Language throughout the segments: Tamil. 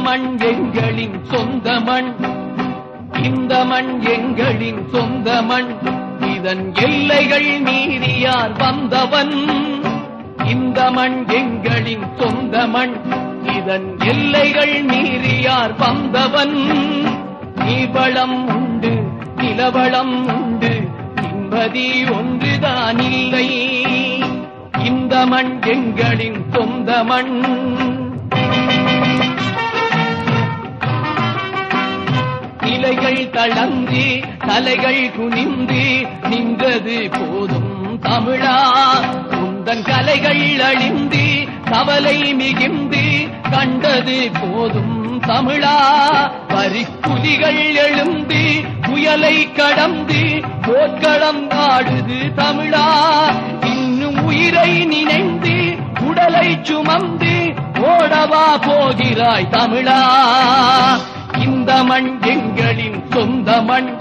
மண் எங்களின் சொந்த மண். இந்த மண் எங்களின் சொந்த மண். இதன் எல்லைகள் மீறியார் வந்தவன்? இந்த மண் எங்களின் சொந்த மண். இதன் எல்லைகள் மீறியார் வந்தவன்? நீவளம் உண்டு நிலவளம் உண்டு. நிம்மதி ஒன்றுதான் இல்லை. இந்த மண் எங்களின் சொந்த மண். இலைகள் தளர்ந்து தலைகள் குனிந்து நின்றது போதும் தமிழா. குந்தன் கலைகள் அழிந்து கவலை மிகுந்து கண்டது போதும் தமிழா. வரிக்குலிகள் எழுந்து புயலை கடந்து போர்க்களம் ஆடுது தமிழா. இன்னும் உயிரை நினைந்து உடலை சுமந்து ஓடவா போகிறாய் தமிழா. இந்த மண் எங்களின் சொந்த மண்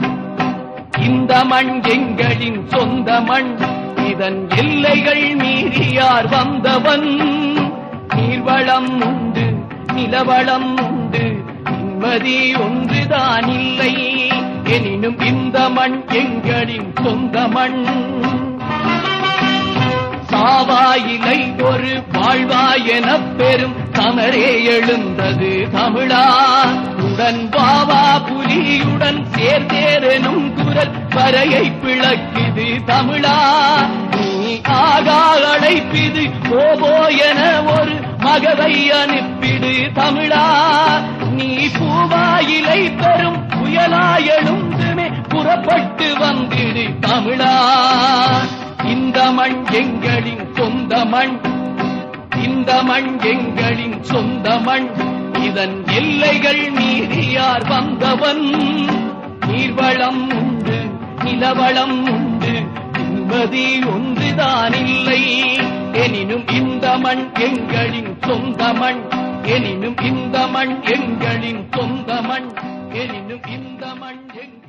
இந்த மண் எங்களின் சொந்த மண் இதன் எல்லைகள் மீறியார் வந்தவன்? நீர்வளம் உண்டு நிலவளம் உண்டு. நிம்மதி ஒன்றுதான் இல்லை. எனினும் இந்த மண் எங்களின் சொந்த மண் சாவாயிலை ஒரு வாழ்வாய் பெரும் தமரே எழுந்தது தமிழா. உடன் பாவா புலியுடன் சேர்ந்தேரனும் குரல் வரையை பிளக்குது தமிழா. நீ ஆகா அழைப்பிது போபோ என ஒரு மகவை அனுப்பிடு தமிழா. நீ பூவாயிலை பெறும் புயலாய் எழுந்துமே புறப்பட்டு வந்திடு தமிழா. இந்த மண் எங்களின் சொந்த மண். இந்த மண் எங்களின் சொந்த மண். இதன் எல்லைகள் மீறியார் வந்தவன்? நீர்வளம் உண்டு நிலவளம் உண்டு நிம்மதி ஒன்றுதான் இல்லை எனினும் இந்த மண் எங்களின் சொந்த மண் எனினும் இந்த மண் எங்களின் சொந்த மண் எனினும் இந்த மண் எங்கள்